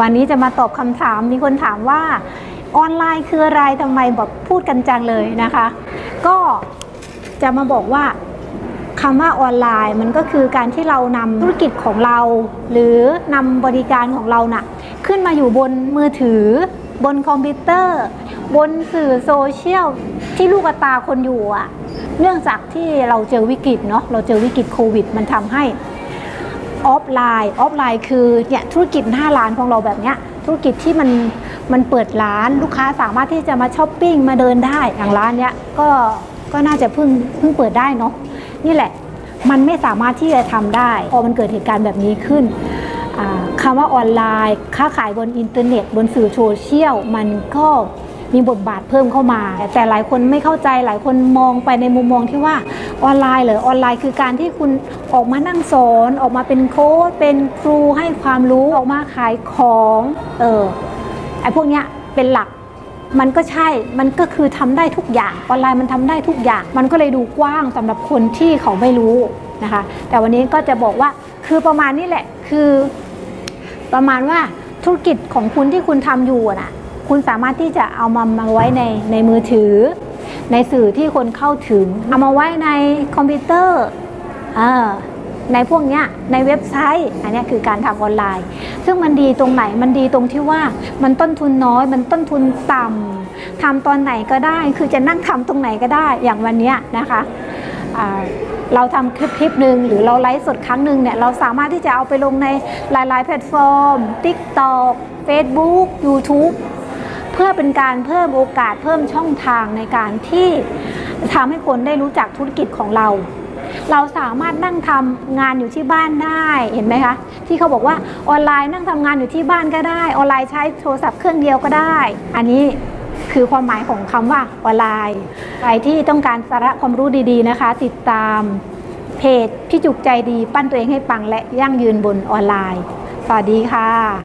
วันนี้จะมาตอบคำถาม มีคนถามว่าออนไลน์คืออะไรทำไมแบบพูดกันจังเลยนะคะ ก็จะมาบอกว่าคำว่าออนไลน์มันก็คือการที่เรานำธุรกิจของเรา หรือนำบริการของเราน่ะขึ้นมาอยู่บนมือถือ บนคอมพิวเตอร์ บนสื่อโซเชียลที่ลูกตาคนอยู่อะเนื่องจากที่เราเจอวิกฤตเนาะเราเจอวิกฤตโควิด มันทำให้ ออฟไลน์ออฟไลน์คือเนี่ยธุรกิจหน้าร้านของเราแบบเนี้ยธุรกิจที่มันมันเปิดร้านลูกค้าสามารถที่จะมาช้อปปิ้งมาเดินได้อย่างร้านเนี้ยก็ก็น่าจะเพิ่งเพิ่งเปิดได้เนาะนี่แหละมันไม่สามารถที่จะทำได้พอมันเกิดเหตุการณ์แบบนี้ขึ้นอ่าคำว่าออนไลน์ ค้าขายบนอินเทอร์เน็ต บนสื่อโซเชียลมันก็ มีบทบาทเพิ่มเข้ามา แต่หลายคนไม่เข้าใจหลายคนมองไปในมุมมองที่ว่าออนไลน์เหรอออนไลน์คือการที่คุณออกมานั่งสอนออกมาเป็นโค้ชเป็นครูให้ความรู้ออกมาขายของเออไอพวกเนี้ยเป็นหลักมันก็ใช่ มันก็คือทำได้ทุกอย่างออนไลน์มันทำได้ทุกอย่าง มันก็เลยดูกว้างสำหรับคนที่เขาไม่รู้นะคะ แต่วันนี้ก็จะบอกว่าคือประมาณนี้แหละคือ ประมาณว่าธุรกิจของคุณที่คุณทำอยู่อะน่ะ คุณสามารถที่จะเอามามาไว้ในในมือถือ ในสื่อที่คนเข้าถึง เอามาไว้ในคอมพิวเตอร์เออในพวกเนี้ยในเว็บไซต์ อันนี้คือการทำออนไลน์ ซึ่งมันดีตรงไหนมันดีตรงที่ว่ามันต้นทุนน้อย มันต้นทุนต่ำทำตอนไหนก็ได้ คือจะนั่งทำตรงไหนก็ได้อย่างวันเนี้ยนะคะเราทำคลิปคลิปหนึ่งหรือเราไลฟ์สดครั้งหนึ่งเนี่ยเราสามารถที่จะเอาไปลงในหลาย ๆ แพลตฟอร์ม TikTok Facebook YouTube พื่อเป็นการเพิ่มโอกาสเพิ่มช่องทางในการที่ทำให้คนได้รู้จักธุรกิจของเรา เราสามารถนั่งทำงานอยู่ที่บ้านได้เห็นไหมคะ ที่เขาบอกว่าออนไลน์นั่งทำงานอยู่ที่บ้านก็ได้ ออนไลน์ใช้โทรศัพท์เครื่องเดียวก็ได้ อันนี้คือความหมายของคำว่าออนไลน์ใครที่ต้องการสาระความรู้ดีๆนะคะ ติดตามเพจพี่จุกใจดีปั้นตัวเองให้ปังและยั่งยืนบนออนไลน์ สวัสดีค่ะ